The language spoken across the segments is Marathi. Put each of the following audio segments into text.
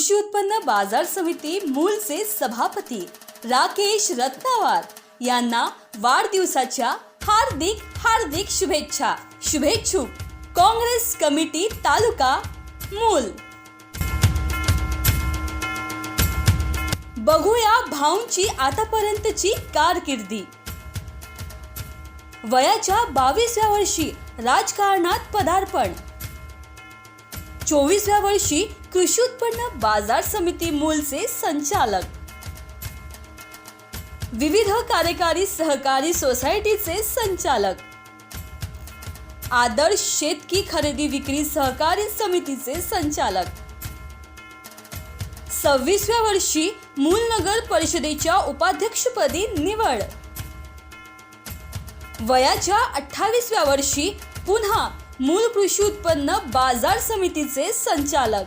कृषी उत्पन्न बाजार समिती मूलचे सभापती राकेश रत्नावार यांना वाढदिवसाच्या हार्दिक हार्दिक शुभेच्छा. शुभेच्छुक. काँग्रेस कमिटी तालुका मूल. बघूया भाऊंची आतापर्यंतची कारकिर्दी. वयाच्या बावीसव्या वर्षी राजकारणात पदार्पण. चोवीसव्या वर्षी कृषी उत्पन्न बाजार समिती मूलचे संचालक. विविध कार्यकारी सहकारी सोसायटीचे संचालक. आदर्श शेतकी खरेदी विक्री सहकारी समितीचे संचालक. सव्वीसव्या वर्षी मूल नगर परिषदेच्या उपाध्यक्षपदी निवड. वयाच्या अठ्ठावीसव्या वर्षी पुन्हा मूल कृषी उत्पन्न बाजार समितीचे संचालक.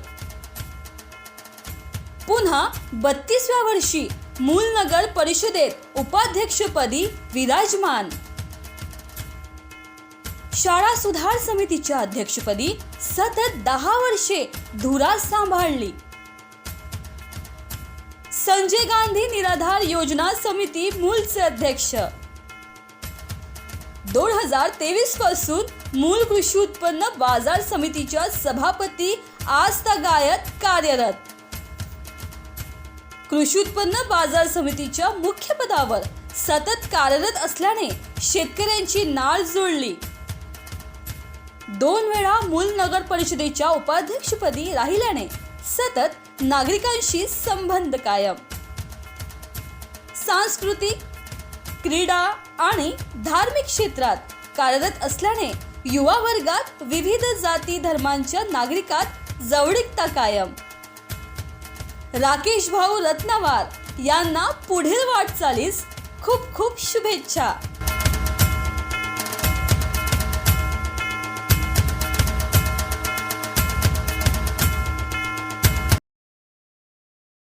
पुन्हा बत्तीसव्या वर्षी मूल नगर परिषदेत उपाध्यक्षपदी विराजमान. शाळा सुधार समितीच्या अध्यक्षपदी सतत दहा वर्षे धुरा सांभाळली. संजय गांधी निराधार योजना समिती मूलचे अध्यक्ष. दोन हजार तेवीसपासून मूल कृषी उत्पन्न बाजार समितीच्या सभापती आजतागायत कार्यरत. कृषी उत्पन्न बाजार समितीच्या मुख्य पदावर सतत कार्यरत असल्याने शेतकऱ्यांची नाळ जुळली. दोन वेळा मूल नगर परिषदेच्या उपाध्यक्षपदी राहिल्याने सतत नागरिकांशी संबंध कायम. सांस्कृतिक क्रीडा आणि धार्मिक क्षेत्रात कार्यरत असल्याने युवा वर्गात विविध जाती धर्मांच्या नागरिकात जवळीकता कायम. राकेश भाऊ रत्नावार यांना पुढील वाटचालीस खूप खूप शुभेच्छा.